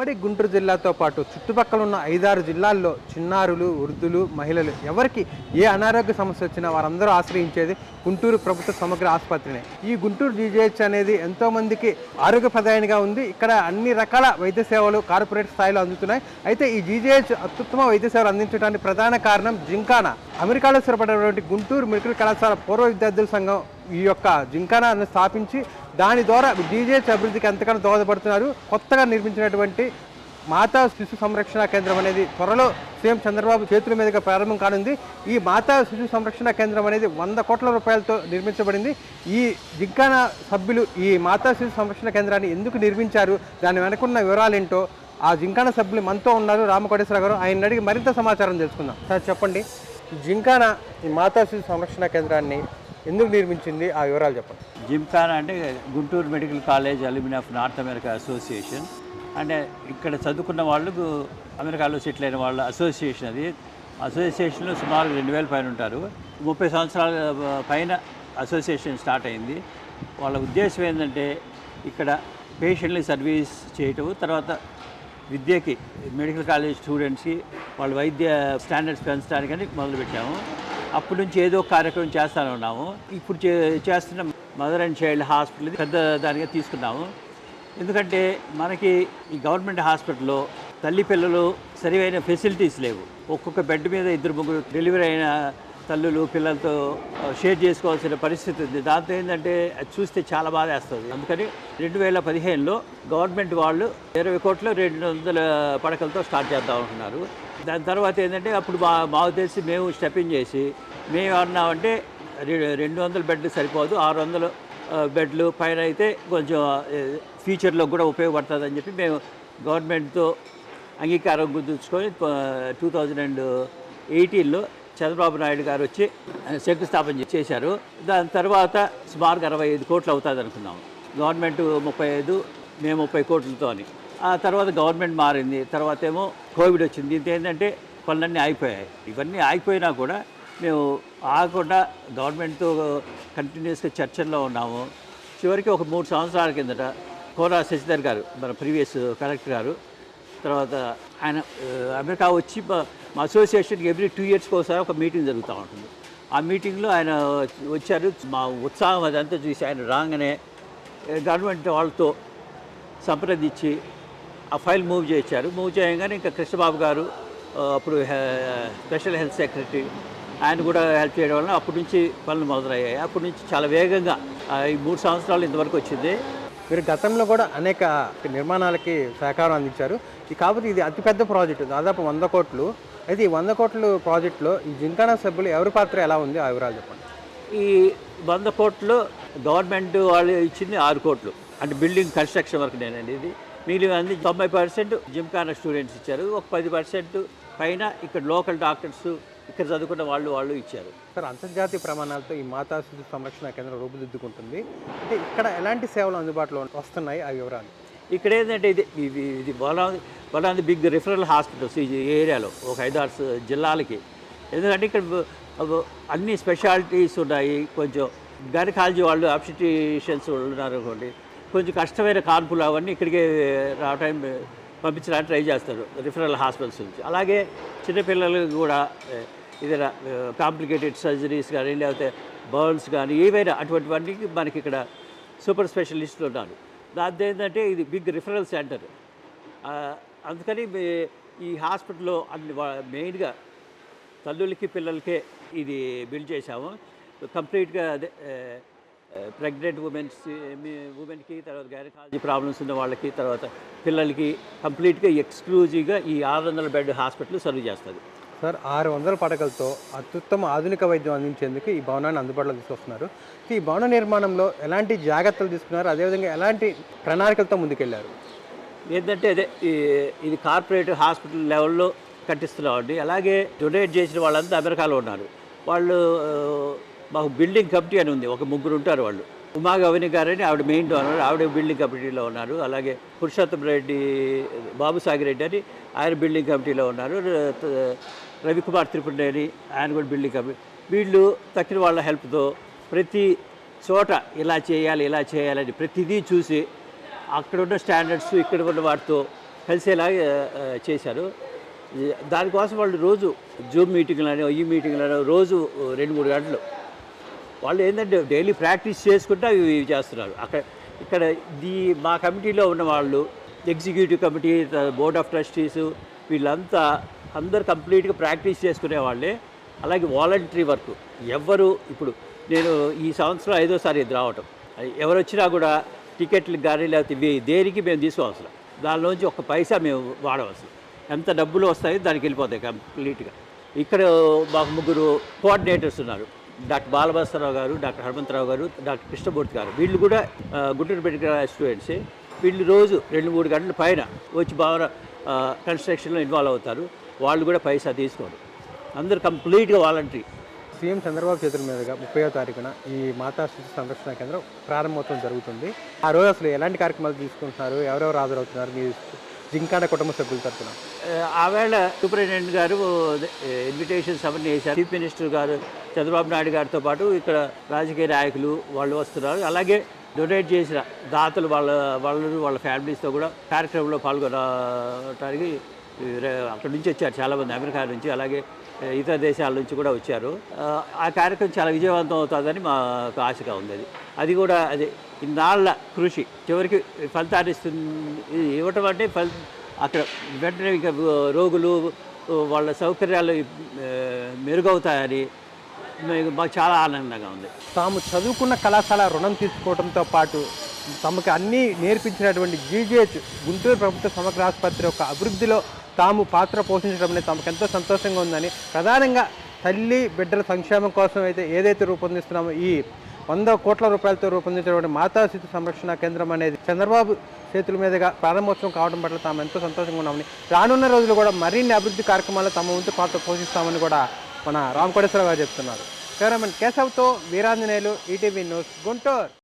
ఉమ్మడి గుంటూరు జిల్లాతో పాటు చుట్టుపక్కల ఉన్న ఐదారు జిల్లాల్లో చిన్నారులు వృద్ధులు మహిళలు ఎవరికి ఏ అనారోగ్య సమస్య వచ్చినా వారందరూ ఆశ్రయించేది గుంటూరు ప్రభుత్వ సమగ్ర ఆసుపత్రినే. ఈ గుంటూరు జీజేహెచ్ అనేది ఎంతో మందికి ఆరోగ్యప్రదాయనిగా ఉంది. ఇక్కడ అన్ని రకాల వైద్య సేవలు కార్పొరేట్ స్థాయిలో అందుతున్నాయి. అయితే ఈ జీజేహెచ్ అత్యుత్తమ వైద్య సేవలు అందించడానికి ప్రధాన కారణం జింకానా. అమెరికాలో స్థిరపడినటువంటి గుంటూరు మెడికల్ కళాశాల పూర్వ విద్యార్థుల సంఘం ఈ యొక్క జింకానాన్ని స్థాపించి దాని ద్వారా జీజేహెచ్ అభివృద్ధికి ఎంతగానో దోహదపడుతున్నారు. కొత్తగా నిర్మించినటువంటి మాతా శిశు సంరక్షణ కేంద్రం అనేది త్వరలో సీఎం చంద్రబాబు చేతుల మీదుగా ప్రారంభం కానుంది. ఈ మాతా శిశు సంరక్షణ కేంద్రం అనేది వంద కోట్ల రూపాయలతో నిర్మించబడింది. ఈ జింకాన సభ్యులు ఈ మాతా శిశు సంరక్షణ కేంద్రాన్ని ఎందుకు నిర్మించారు? దాని వెనుకున్న వివరాలేంటో ఆ జింకాన సభ్యులు మనతో ఉన్నారు రామకోటేశ్వర గారు. ఆయన అడిగి మరింత సమాచారం తెలుసుకుందాం. సార్ చెప్పండి. జింకాన ఈ మాతా శిశు సంరక్షణ కేంద్రాన్ని ఎందుకు నిర్మించింది? ఆ వివరాలు చెప్పండి. జిమ్ఖానా అంటే Guntur medical college alumni of North America association. అంటే ఇక్కడ చదువుకున్న వాళ్ళు అమెరికాలో సెటిల్ అయిన వాళ్ళ అసోసియేషన్ అది. అసోసియేషన్లో సుమారు రెండు వేల పైన ఉంటారు. ముప్పై సంవత్సరాల పైన అసోసియేషన్ స్టార్ట్ అయింది. వాళ్ళ ఉద్దేశం ఏంటంటే ఇక్కడ పేషెంట్ని సర్వీస్ చేయటం తర్వాత విద్యకి మెడికల్ కాలేజ్ స్టూడెంట్స్కి వాళ్ళ వైద్య స్టాండర్డ్స్ పెంచడానికని మొదలుపెట్టాము. అప్పటి నుంచి ఏదో కార్యక్రమం చేస్తూనే ఉన్నాము. ఇప్పుడు చే చేస్తున్న మదర్ అండ్ చైల్డ్ హాస్పిటల్ పెద్ద దానిగా తీసుకున్నాము. ఎందుకంటే మనకి ఈ గవర్నమెంట్ హాస్పిటల్లో తల్లి పిల్లలు సరివైన ఫెసిలిటీస్ లేవు. ఒక్కొక్క బెడ్ మీద ఇద్దరు ముగ్గురు డెలివరీ అయిన తల్లులు పిల్లలతో షేర్ చేసుకోవాల్సిన పరిస్థితి ఉంది. దాంతో ఏంటంటే అది చూస్తే చాలా బాధ వేస్తుంది. అందుకని రెండు వేల పదిహేనులో గవర్నమెంట్ వాళ్ళు ఇరవై కోట్ల రెండు వందల పడకలతో స్టార్ట్ చేద్దాం అనుకున్నారు దాని తర్వాత ఏంటంటే అప్పుడు మా మాకు తెలిసి మేము స్టెపింగ్ చేసి మేము అన్నామంటే రె- రెండు వందల బెడ్లు సరిపోదు ఆరు వందలు బెడ్లు పైన అయితే కొంచెం ఫ్యూచర్లో కూడా ఉపయోగపడుతుంది అని చెప్పి మేము గవర్నమెంట్తో అంగీకారం గుర్తుంచుకొని టూ థౌజండ్ అండ్ ఎయిటీన్లో చంద్రబాబు నాయుడు గారు వచ్చి శంకుస్థాపన చేశారు. దాని తర్వాత సుమారుగా అరవై ఐదు కోట్లు అవుతుంది అనుకున్నాం. గవర్నమెంట్ ముప్పై ఐదు మేము ముప్పై కోట్లతో అని. ఆ తర్వాత గవర్నమెంట్ మారింది. తర్వాత ఏమో కోవిడ్ వచ్చింది. ఏంటంటే పనులన్నీ ఆగిపోయాయి. ఇవన్నీ ఆగిపోయినా కూడా మేము ఆగకుండా గవర్నమెంట్తో కంటిన్యూస్గా చర్చల్లో ఉన్నాము. చివరికి ఒక మూడు సంవత్సరాల కిందట కోరా శశిధర్ గారు మన ప్రీవియస్ కలెక్టర్ గారు తర్వాత ఆయన అమెరికా వచ్చి మా- అసోసియేషన్కి ఎవ్రీ టూ ఇయర్స్కి ఒకసారి ఒక మీటింగ్ జరుగుతూ ఉంటుంది. ఆ మీటింగ్లో ఆయన వచ్చారు. మా ఉత్సాహం అదంతా చూసి ఆయన రాగానే గవర్నమెంట్ వాళ్ళతో సంప్రదించి ఆ ఫైల్ మూవ్ చేశారు. మూవ్ చేయగానే ఇంకా కృష్ణబాబు గారు అప్పుడు హె- స్పెషల్ హెల్త్ సెక్రటరీ ఆయన కూడా హెల్ప్ చేయడం వల్ల అప్పటి నుంచి పనులు మొదలయ్యాయి. అప్పటి నుంచి చాలా వేగంగా ఈ మూడు సంవత్సరాలు ఇంతవరకు వచ్చింది. మీరు గతంలో కూడా అనేక నిర్మాణాలకి సహకారం అందించారు. ఈ కాకపోతే ఇది అతిపెద్ద ప్రాజెక్టు. దాదాపు వంద కోట్లు. అయితే ఈ వంద కోట్ల ప్రాజెక్టులో ఈ జింకానా సభ్యులు ఎవరి పాత్ర ఎలా ఉంది? ఆ వివరాలు చెప్పండి. ఈ వంద కోట్లు గవర్నమెంట్ వాళ్ళు ఇచ్చింది ఆరు కోట్లు. అంటే బిల్డింగ్ కన్స్ట్రక్షన్ వర్క్ నేనండి ఇది. మిగిలిన అన్ని తొంభై పర్సెంట్ జిమ్ఖానా స్టూడెంట్స్ ఇచ్చారు. ఒక పది పర్సెంట్ పైన ఇక్కడ లోకల్ డాక్టర్స్ ఇక్కడ చదువుకున్న వాళ్ళు వాళ్ళు ఇచ్చారు. సార్ అంతర్జాతీయ ప్రమాణాలతో ఈ మాతా శిశు సంరక్షణ కేంద్రం రూపుదిద్దుకుంటుంది. అంటే ఇక్కడ ఎలాంటి సేవలు అందుబాటులో వస్తున్నాయి? ఆ వివరాలు. ఇక్కడ ఏంటంటే ఇది ఇది ఇది one of one of the big referral hospitals ఈ ఏరియాలో ఒక ఐదారు జిల్లాలకి. ఎందుకంటే ఇక్కడ అన్ని స్పెషాలిటీస్ ఉన్నాయి. కొంచెం గైనకాలజీ వాళ్ళు ఆప్షిటీషియన్స్ ఉన్నారు అనుకోండి. కొంచెం కష్టమైన కాన్పులు అవన్నీ ఇక్కడికే రావటం పంపించడానికి ట్రై చేస్తారు రిఫరల్ హాస్పిటల్స్ నుంచి. అలాగే చిన్నపిల్లలకు కూడా ఏదైనా కాంప్లికేటెడ్ సర్జరీస్ కానీ లేకపోతే బర్న్స్ కానీ ఏవైనా అటువంటివన్నీ మనకి ఇక్కడ సూపర్ స్పెషలిస్టులు ఉన్నారు. దాంతో ఏంటంటే ఇది బిగ్ రిఫరల్ సెంటర్ అందుకని ఈ హాస్పిటల్లో అన్ని మెయిన్గా తల్లులకి పిల్లలకే ఇది బిల్డ్ చేశాము. కంప్లీట్గా అదే ప్రెగ్నెంట్ ఉమెన్స్ ఉమెన్కి తర్వాత గైనకాలజీ ప్రాబ్లమ్స్ ఉన్న వాళ్ళకి తర్వాత పిల్లలకి కంప్లీట్గా ఎక్స్క్లూజివ్గా ఈ ఆరు వందల బెడ్ హాస్పిటల్ సర్వ్ చేస్తుంది. సార్ ఆరు వందల పడకలతో అత్యుత్తమ ఆధునిక వైద్యం అందించేందుకు ఈ భవనాన్ని అందుబాటులో తీసుకొస్తున్నారు. ఈ భవన నిర్మాణంలో ఎలాంటి జాగ్రత్తలు తీసుకున్నారు? అదేవిధంగా ఎలాంటి ప్రణాళికలతో ముందుకెళ్ళారు? ఏంటంటే అదే ఈ- ఇది కార్పొరేట్ హాస్పిటల్ లెవెల్లో కట్టిస్తున్నామండి. అలాగే డొనేట్ చేసిన వాళ్ళంతా అమెరికాలో ఉన్నారు. వాళ్ళు మాకు బిల్డింగ్ కమిటీ అని ఉంది. ఒక ముగ్గురు ఉంటారు వాళ్ళు. ఉమా గవని గారని ఆవిడ మెయిన్ డోనర్. ఆవిడ బిల్డింగ్ కమిటీలో ఉన్నారు. అలాగే పురుషోత్తం రెడ్డి బాబుసాగిరెడ్డి రెడ్డి అని ఆయన బిల్డింగ్ కమిటీలో ఉన్నారు. రవికుమార్ త్రిపుణి ఆయన కూడా బిల్డింగ్ కమిటీ వీళ్ళు తక్కిన వాళ్ళ హెల్ప్తో ప్రతి చోట ఇలా చేయాలి ఇలా చేయాలని ప్రతిదీ చూసి అక్కడ ఉన్న స్టాండర్డ్స్ ఇక్కడ ఉన్న వాటితో కలిసేలాగా చేశారు. దానికోసం వాళ్ళు రోజు జూమ్ మీటింగ్లని ఈ మీటింగ్లని రోజు రెండు మూడు గంటలు. వాళ్ళు ఏంటంటే డైలీ ప్రాక్టీస్ చేసుకుంటూ అవి ఇవి చేస్తున్నారు. అక్కడ ఇక్కడ దీ మా కమిటీలో ఉన్న వాళ్ళు executive committee board of trustees వీళ్ళంతా అందరు కంప్లీట్గా ప్రాక్టీస్ చేసుకునే వాళ్ళే అలాగే వాలంటరీ వర్క్. ఎవరు ఇప్పుడు నేను ఈ సంవత్సరం ఐదోసారి ఇది రావటం. ఎవరు వచ్చినా కూడా టికెట్లు కానీ లేకపోతే దేనికి మేము తీసుకోవాల్సిన. దానిలోంచి ఒక పైసా మేము వాడవలసిన. ఎంత డబ్బులు వస్తాయో దానికి వెళ్ళిపోతాయి కంప్లీట్గా. ఇక్కడ మాకు ముగ్గురు కోఆర్డినేటర్స్ ఉన్నారు. డాక్టర్ బాలభాస్కరరావు గారు డాక్టర్ హనుమంతరావు గారు డాక్టర్ కృష్ణమూర్తి గారు. వీళ్ళు కూడా గుంటూరు మెడికల్ స్టూడెంట్సే. వీళ్ళు రోజు రెండు మూడు గంటల పైన వచ్చి బాగా కన్స్ట్రక్షన్లో ఇన్వాల్వ్ అవుతారు. వాళ్ళు కూడా పైసా తీసుకోరు. అందరు కంప్లీట్గా వాలంటరీ సీఎం చంద్రబాబు చేతుల మీదుగా ముప్పైవ తారీఖున ఈ మాతా శిశు సంరక్షణ కేంద్రం ప్రారంభోత్సవం జరుగుతుంది. ఆ రోజు అసలు ఎలాంటి కార్యక్రమాలు తీసుకుంటున్నారు? ఎవరెవరు హాజరవుతున్నారు? మీ జింకాడ కుటుంబ సభ్యుల తరఫున. ఆవేళ సూపరింటెండెంట్ గారు ఇన్విటేషన్స్ అవన్నీ వేశారు. చీఫ్ మినిస్టర్ గారు చంద్రబాబు నాయుడు గారితో పాటు ఇక్కడ రాజకీయ నాయకులు వాళ్ళు వస్తున్నారు. అలాగే డొనేట్ చేసిన దాతలు వాళ్ళ వాళ్ళు వాళ్ళ ఫ్యామిలీస్తో కూడా కార్యక్రమంలో పాల్గొనడానికి అక్కడి నుంచి వచ్చారు చాలామంది అమెరికా నుంచి అలాగే ఇతర దేశాల నుంచి కూడా వచ్చారు. ఆ, కార్యక్రమం చాలా విజయవంతం అవుతుందని మాకు ఆశగా ఉంది అది. అది కూడా అది ఇన్నాళ్ళ కృషి. చివరికి ఫలితాన్ని ఇస్తుంది ఇవ్వటం అంటే ఫలి అక్కడ వెంటనే ఇంకా రోగులు వాళ్ళ సౌకర్యాలు మెరుగవుతాయని మాకు చాలా ఆనందంగా ఉంది. తాము చదువుకున్న కళాశాల రుణం తీసుకోవడంతో పాటు తమకు అన్నీ నేర్పించినటువంటి జీజీహెచ్ గుంటూరు ప్రభుత్వ సమగ్ర ఆసుపత్రి యొక్క అభివృద్ధిలో తాము పాత్ర పోషించడం అనేది తమకు ఎంతో సంతోషంగా ఉందని ప్రధానంగా తల్లి బిడ్డల సంక్షేమం కోసం అయితే ఏదైతే రూపొందిస్తున్నామో ఈ వంద కోట్ల రూపాయలతో రూపొందించినటువంటి మాతా శిశు సంరక్షణ కేంద్రం అనేది చంద్రబాబు చేతుల మీదుగా ప్రారంభోత్సవం కావడం పట్ల తాము ఎంతో సంతోషంగా ఉన్నామని రానున్న రోజులు కూడా మరిన్ని అభివృద్ధి కార్యక్రమాల్లో తమ వంతు పాత్ర పోషిస్తామని కూడా మన రామకోటేశ్వర గారు చెప్తున్నారు. కెమెరామెన్ కేశవ్తో వీరాంజనేయులు ఈటీవీ న్యూస్ గుంటూరు.